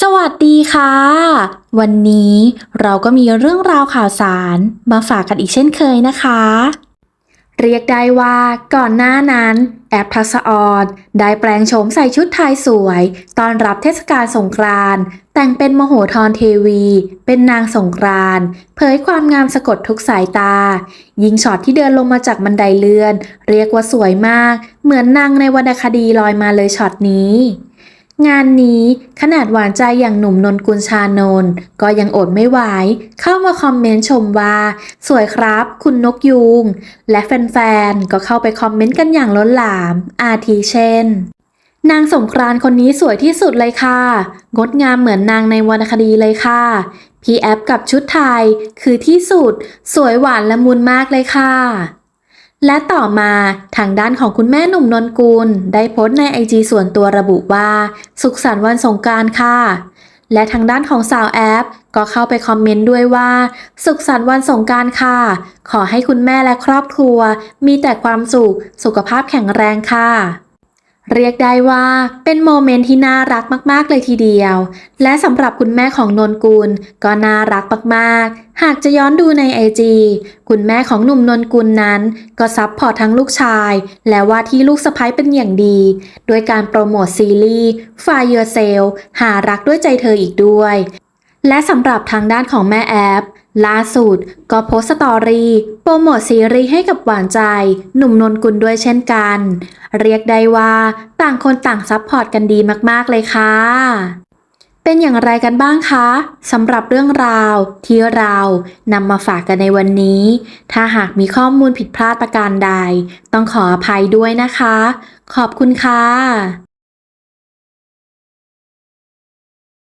สวัสดีค่ะ วันนี้เราก็มีเรื่องราวข่าวสารมาฝากกันอีกเช่นเคยนะคะ เรียกได้ว่าก่อนหน้านั้น แอปทักษออนได้แปลงโฉมใส่ชุดไทยสวยตอนรับเทศกาลสงกรานต์แต่งเป็นมโหธรเทวี เป็นนางสงกรานต์เผยความงามสะกดทุกสายตา ยิงช็อตที่เดินลงมาจากบันไดเลื่อน เรียกว่าสวยมาก เหมือนนางในวรรณคดีลอยมาเลยช็อตนี้ งานนี้ขนาดหวานใจอย่างหนุ่มนนกุลชานน ก็ยังอดไม่ไหวเข้ามาคอมเมนต์ชมว่า สวยครับ คุณนกยูง และแฟนๆ ก็เข้าไปคอมเมนต์กันอย่างล้นหลาม อาทิเช่น นางสงกรานต์คนนี้สวยที่สุดเลยค่ะ งดงามเหมือนนางในวรรณคดีเลยค่ะ พี่แอปกับชุดไทยคือที่สุด สวยหวานละมุนมากเลยค่ะ และต่อมาทางด้านของคุณแม่หนุ่มนนกุล ได้โพสต์ในไอจีส่วนตัวระบุว่า สุขสันต์วันสงการค่ะ และทางด้านของสาวแอป ก็เข้าไปคอมเมนต์ด้วยว่า สุขสันต์วันสงการค่ะ ขอให้คุณแม่และครอบครัว มีแต่ความสุข สุขภาพแข็งแรงค่ะ เรียกได้ว่าเป็นโมเมนต์ที่น่ารักมาก ๆ เลยทีเดียว และสำหรับคุณแม่ของนนกุลก็น่ารักมาก ๆ หากจะย้อนดูในไอจีคุณแม่ของหนุ่มนนกุลนั้น ก็ซับพอร์ตทั้งลูกชาย และว่าที่ลูกสะใภ้เป็นอย่างดี ด้วยการโปรโมทซีรีส์ Fire Yourself หารักด้วยใจเธออีกด้วย และสำหรับทางด้านของแม่แอป ล่าสุดก็โพสต์สตอรี่โปรโมทซีรีส์ให้กับหวานใจ หนุ่มนนกุลด้วยเช่นกัน เรียกได้ว่าต่างคนต่างซัพพอร์ตกันดีมากๆเลยค่ะ เป็นอย่างไรกันบ้างคะสำหรับเรื่องราวที่เรานำมาฝากกันในวันนี้ ถ้าหากมีข้อมูลผิดพลาดประการใด ต้องขออภัยด้วยนะคะ ขอบคุณค่ะ